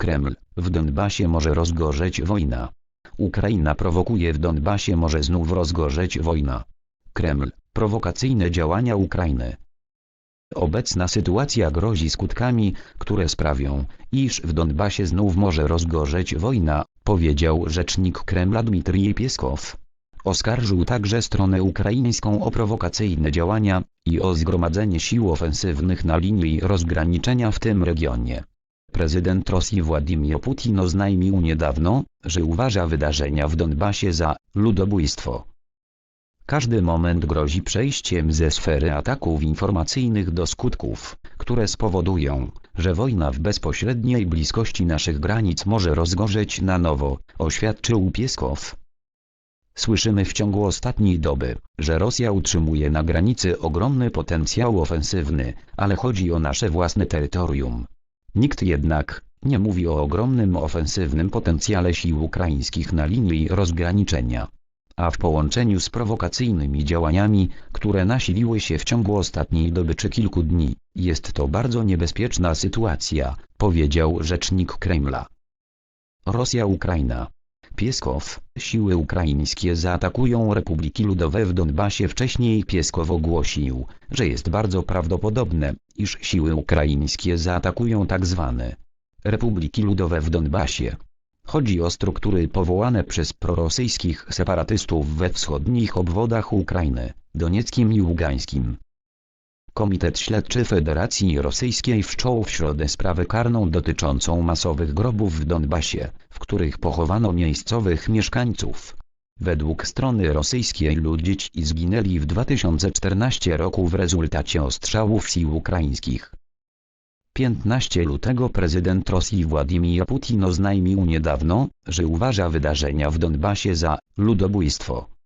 Kreml, w Donbasie może rozgorzeć wojna. Ukraina prowokuje w Donbasie może znów rozgorzeć wojna. Kreml, prowokacyjne działania Ukrainy. Obecna sytuacja grozi skutkami, które sprawią, iż w Donbasie znów może rozgorzeć wojna, powiedział rzecznik Kremla Dmitrij Pieskow. Oskarżył także stronę ukraińską o prowokacyjne działania i o zgromadzenie sił ofensywnych na linii rozgraniczenia w tym regionie. Prezydent Rosji Władimir Putin oznajmił niedawno, że uważa wydarzenia w Donbasie za ludobójstwo. Każdy moment grozi przejściem ze sfery ataków informacyjnych do skutków, które spowodują, że wojna w bezpośredniej bliskości naszych granic może rozgorzeć na nowo, oświadczył Pieskow. Słyszymy w ciągu ostatniej doby, że Rosja utrzymuje na granicy ogromny potencjał ofensywny, ale chodzi o nasze własne terytorium. Nikt jednak nie mówi o ogromnym ofensywnym potencjale sił ukraińskich na linii rozgraniczenia. A w połączeniu z prowokacyjnymi działaniami, które nasiliły się w ciągu ostatniej doby czy kilku dni, jest to bardzo niebezpieczna sytuacja, powiedział rzecznik Kremla. Rosja-Ukraina Pieskow, siły ukraińskie zaatakują Republiki Ludowe w Donbasie. Wcześniej Pieskow ogłosił, że jest bardzo prawdopodobne, iż siły ukraińskie zaatakują tzw. Republiki Ludowe w Donbasie. Chodzi o struktury powołane przez prorosyjskich separatystów we wschodnich obwodach Ukrainy, Donieckim i Ługańskim. Komitet Śledczy Federacji Rosyjskiej wszczął w środę sprawę karną dotyczącą masowych grobów w Donbasie, w których pochowano miejscowych mieszkańców. Według strony rosyjskiej ludzie ci zginęli w 2014 roku w rezultacie ostrzałów sił ukraińskich. 15 lutego prezydent Rosji Władimir Putin oznajmił niedawno, że uważa wydarzenia w Donbasie za ludobójstwo.